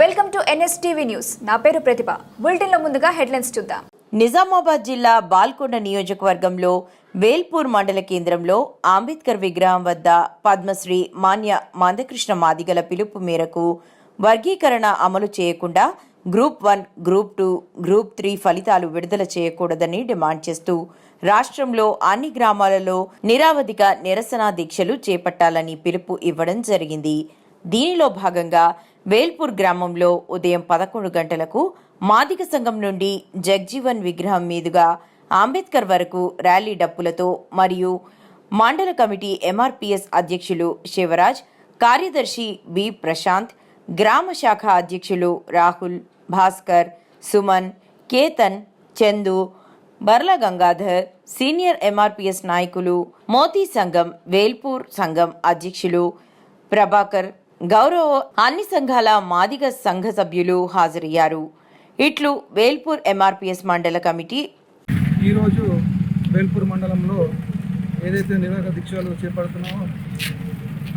Welcome to NSTV news. నా పేరు ప్రతిభ. బులెటిన్లో ముందుగా హెడ్లైన్స్ చూద్దాం. నిజామాబాద్ జిల్లా బాల్కొండ నియోజకవర్గంలో వేల్పూర్ మండల కేంద్రంలో అంబేద్కర్ విగ్రహం వద్ద పద్మశ్రీ మాన్య మందకృష్ణ మాదిగల పిలుపు మేరకు వర్గీకరణ అమలు చేయకుండా group one group two group three ఫలితాలు విడుదల చేయకూడదని డిమాండ్ చేస్తూ రాష్ట్రంలో అన్ని గ్రామాలలో నిరావధిక నిరసన దీక్షలు చేపట్టాలని పిలుపు ఇవ్వడం జరిగింది. దీనిలో భాగంగా వేల్పూర్ గ్రామంలో ఉదయం పదకొండు గంటలకు మాదిక సంఘం నుండి జగ్జీవన్ విగ్రహం మీదుగా అంబేద్కర్ వరకు ర్యాలీ డప్పులతో మరియు మండల కమిటీ ఎంఆర్పిఎస్ అధ్యక్షులు శివరాజ్ కార్యదర్శి బి ప్రశాంత్ గ్రామ శాఖ అధ్యక్షులు రాహుల్ భాస్కర్ సుమన్ కేతన్ చందు బర్ల గంగాధర్ సీనియర్ ఎంఆర్పిఎస్ నాయకులు మోతీ సంఘం వేల్పూర్ సంఘం అధ్యక్షులు ప్రభాకర్ గౌరవ అన్ని సంఘాల మాదిగ సంఘ సభ్యులు హాజరయ్యారు. ఇట్లు వేల్పూర్ ఎంఆర్పిఎస్ మండల కమిటీ. ఈరోజు వేల్పూర్ మండలంలో ఏదైతే నిరోధక దీక్షలు చేపడుతున్నామో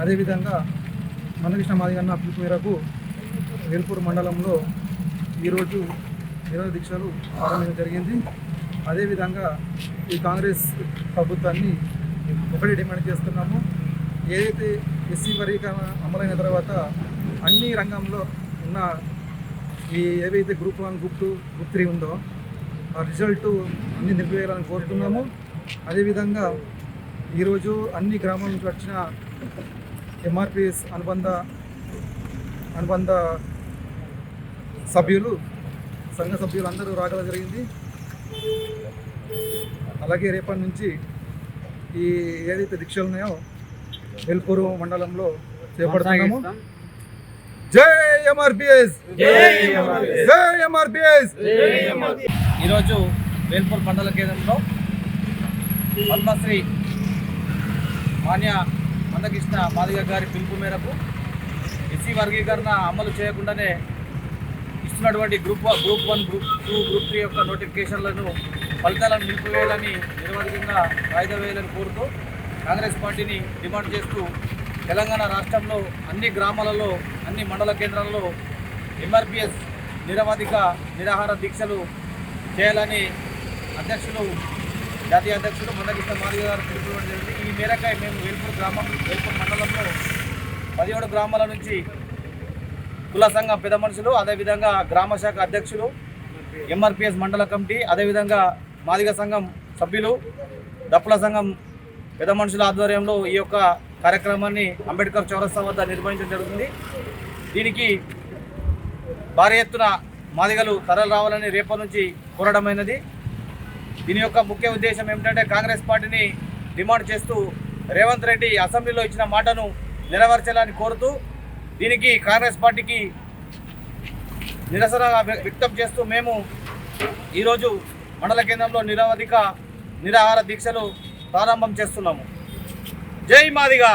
అదేవిధంగా మనకృష్ణ మాదిగన్న పిలుపు మేరకు వేల్పూర్ మండలంలో ఈరోజు నిరోధక దీక్షలు ప్రారంభించడం జరిగింది. అదేవిధంగా ఈ కాంగ్రెస్ ప్రభుత్వాన్ని ఒకటి డిమాండ్ చేస్తున్నాము. ఏదైతే ఎస్సీ వర్గీకరణ అమలైన తర్వాత అన్ని రంగంలో ఉన్న ఈ ఏవైతే group one group two group three ఉందో ఆ రిజల్ట్ అన్ని నిలిపివేయాలని కోరుతున్నాము. అదేవిధంగా ఈరోజు అన్ని గ్రామాల నుంచి వచ్చిన ఎంఆర్పిఎస్ అనుబంధ అనుబంధ సభ్యులు సంఘ సభ్యులు అందరూ రావడం జరిగింది. అలాగే రేపటి నుంచి ఈ ఏదైతే దీక్షలు ఉన్నాయో వెల్పూరు మండలంలో చేపడుతున్నాము. జై ఎంఆర్పిఎస్. జై ఎంఆర్పిఎస్. ఈరోజు వేల్పూర్ మండల కేంద్రంలో పద్మశ్రీ మాన్య మందకృష్ణ మాదిగ గారి పిలుపు మేరకు ఎస్సీ వర్గీకరణ అమలు చేయకుండానే ఇస్తున్నటువంటి group group one group two group three యొక్క నోటిఫికేషన్లను ఫలితాలను నిలిపివేయాలని నిరవధికంగా వాయిదా వేయాలని కోరుతూ కాంగ్రెస్ పార్టీని డిమాండ్ చేస్తూ తెలంగాణ రాష్ట్రంలో అన్ని గ్రామాలలో అన్ని మండల కేంద్రాలలో ఎంఆర్పిఎస్ నిరవధిక నిరాహార దీక్షలు చేయాలని అధ్యక్షులు జాతీయ అధ్యక్షులు మందకృష్ణ మాదిగ గారు పిలుపుకోవడం జరిగింది. ఈ మేరకై మేము వేల్పూర్ గ్రామం వేల్పూర్ మండలంలో పదిహేడు గ్రామాల నుంచి కుల సంఘం పెద్ద మనుషులు అదేవిధంగా గ్రామ శాఖ అధ్యక్షులు ఎంఆర్పిఎస్ మండల కమిటీ అదేవిధంగా మాదిగ సంఘం సభ్యులు దప్పుల సంఘం పెద్ద మనుషుల ఆధ్వర్యంలో ఈ యొక్క కార్యక్రమాన్ని అంబేద్కర్ చౌరస్తా వద్ద నిర్వహించడం జరుగుతుంది. దీనికి భారీ ఎత్తున మాదిగలు తరలు రావాలని రేపటి నుంచి కోరడమైనది. దీని యొక్క ముఖ్య ఉద్దేశం ఏమిటంటే కాంగ్రెస్ పార్టీని డిమాండ్ చేస్తూ రేవంత్ రెడ్డి అసెంబ్లీలో ఇచ్చిన మాటను నెరవేర్చాలని కోరుతూ దీనికి కాంగ్రెస్ పార్టీకి నిరసన వ్యక్తం చేస్తూ మేము ఈరోజు మండల కేంద్రంలో నిరవధిక నిరాహార దీక్షలు ప్రారంభం చేస్తున్నాము. జై మాదిగా.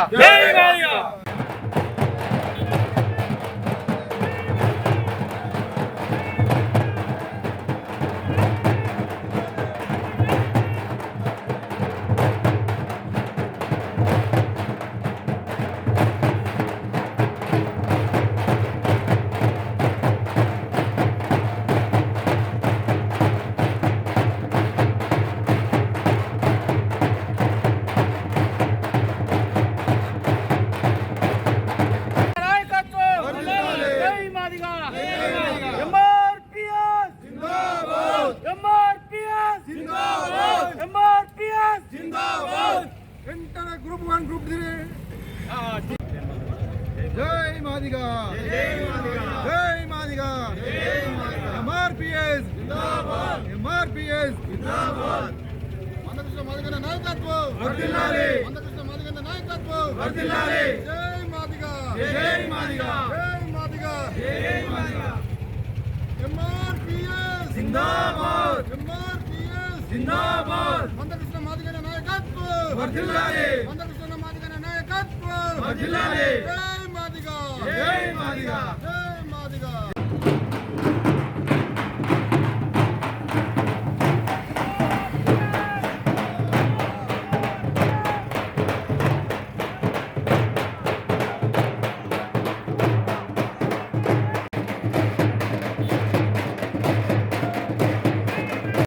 వెంటనే గ్రూప్ వన్ గ్రూప్ త్రీ జై మాదిగా జై మాదిగా ఎంఆర్పిఎస్ ఎంఆర్పిఎస్ మందకృష్ణ మాదిగన్న నాయకత్వం మందకృష్ణ మాదిగన్న నాయకత్వం జై మాదిగా జై మాదిగా జై మాదిగా జై మాదిగా ఎంఆర్పిఎస్ జిందాబాద్ ఎంఆర్పిఎస్ జిందాబాద్ మందకృష్ణ మాదిగన్న నాయకత్వం! వర్ధిల్లాలి! మందకృష్ణ మాదిగన్న నాయకత్వం! వర్ధిల్లాలి! జై మాదిగా! జై మాదిగా!